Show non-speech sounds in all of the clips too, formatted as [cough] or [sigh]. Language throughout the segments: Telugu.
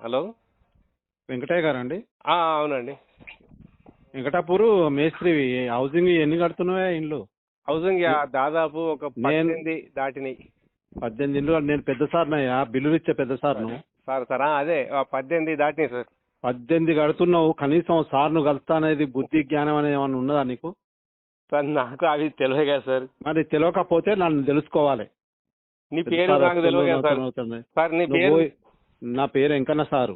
హలో? వెంకటయ్య గారు అండి ఆ, అవునండి. వెంకటాపూర్ మేస్త్రి హౌసింగ్ ఎన్ని కడుతున్నావా ఇండ్లు? హౌసింగ్ యా దాదాపు ఒక నేను- పద్దెనిమిది దాటినాయి. పద్దెనిమిది ఇండ్లు నేను పెద్ద సార్నయ్యా బిల్లులు ఇచ్చే పెద్ద సార్ను. సార్ సార్ ఆ, అదే ఆ, పద్దెనిమిది దాటినాయి సార్. పద్దెనిమిది కడుతున్నావు కనీసం సార్ను కలుస్తా అనేది బుద్ధి జ్ఞానం అనేది ఏమన్నా ఉన్నదా నీకు? సార్ నాకు అవి తెలియదు కదా సార్. మరి తెలియకపోతే నన్ను తెలుసుకోవాలి. నీ పేరు నాకు తెలియదు కదా సార్. సార్ నీ పేరు నువ్వు నా పేరు వెంకన్న సారు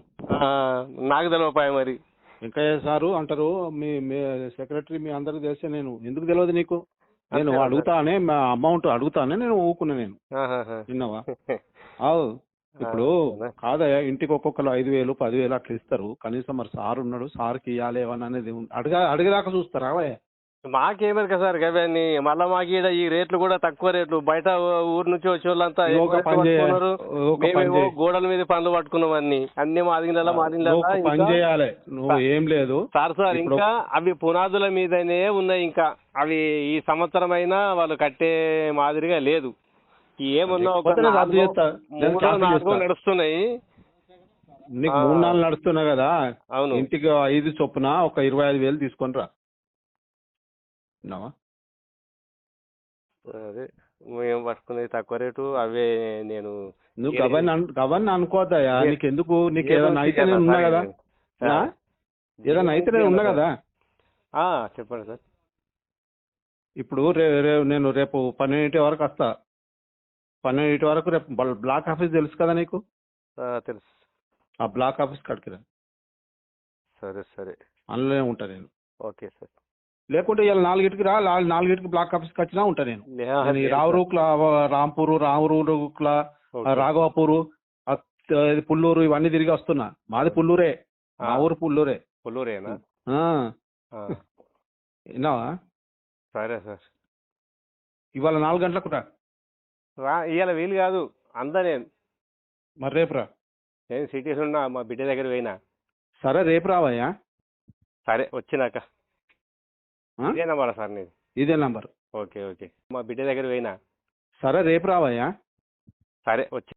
నాకు తెలియపాయ మరి వెంకయ్య సారు అంటారు మీ సెక్రటరీ మీ అందరికి తెలిసే నేను ఎందుకు తెలియదు నీకు నేను. అడుగుతానే మా అమౌంట్ అడుగుతానే నేను ఊకున్నా నేను. విన్నావా [laughs] అవు ఇప్పుడు? కాదయ్యా ఇంటికి ఒక్కొక్కరు ఐదు వేలు పదివేలు అట్లా ఇస్తారు కనీసం మరి సార్ ఉన్నాడు సార్కి ఇవ్వాలి ఏమన్నా అనేది. అడగా అడిగేదాకా చూస్తారా మాకేమరు కదా సార్ అవన్నీ మళ్ళా మాకు ఈడ ఈ రేట్లు కూడా తక్కువ రేట్లు. బయట ఊరు నుంచి వచ్చే వాళ్ళంతా ఎక్కువ రేట్లు పట్టుకున్నారు. మేమేమో. గోడల మీద పనులు పట్టుకున్నాం అన్ని. అన్ని ఇంకా చేయాలి. నువ్వు ఏం లేదు. సార్ సార్ ఇంకా అవి పునాదుల మీదనే ఉన్నాయి ఇంకా. అవి ఈ సంవత్సరం అయినా వాళ్ళు కట్టే మాదిరిగా లేదు. ఏమున్నా ఒక నాలుగో-. నడుస్తున్నాయి. నీకు. మూడు నాలుగు నడుస్తున్నా కదా? అవును. ఇంటికి ఐదు చొప్పున ఒక ఇరవై ఐదు వేలు తీసుకొని రా. విన్నావా? అదే మేము పట్టుకునేది తక్కువ రేటు అవే నేను నువ్వు గవర్న గవర్న అనుకోవద్దయ్యా ఏ- నీకు ఎందుకు నీకు ఏదో ఏదైనా అయితే నేను ఉన్నా కదా? ఏదైనా అయితే నేను ఉన్నా కదా? చెప్పండి సార్. ఇప్పుడు రే రే నేను రేపు పన్నెండింటి వరకు వస్తా. పన్నెండింటి వరకు రేపు బల్- బ్లాక్ ఆఫీస్ తెలుసు కదా నీకు? తెలుసు. ఆ బ్లాక్ ఆఫీస్ కాడికి రా. సరే సరే. అందులోనే ఉంటా నేను. Okay sir. లేకుంటే ఇవాళ నాలుగింటికి రా నాలుగింటికి బ్లాక్ ఆఫీస్కి వచ్చినా ఉంటా నేను. రావురూక్ల రాంపూరు రావురూక్ల. రాఘవాపూరు పుల్లూరు ఇవన్నీ తిరిగి వస్తున్నా. మాది పుల్లూరే. మా ఊరు పుల్లూరే. పుల్లూరేనా? విన్నావా? సరే సార్. ఇవాళ నాలుగు గంటలకు రా. రా ఇవాళ వీలు కాదు. అందా నేను. మరి రేపు రా. నేను సిటీస్ ఉన్నా మా బిడ్డ దగ్గర పోయినా. సరే రేపు రావయ్యా. సరే వచ్చినాక? ఇదే నెంబరా సార్ నీది? ఇదే నంబర్. Okay okay. మా బిడ్డ దగ్గర పోయినా? సరే రేపు రావయ్యా. సరే వచ్చి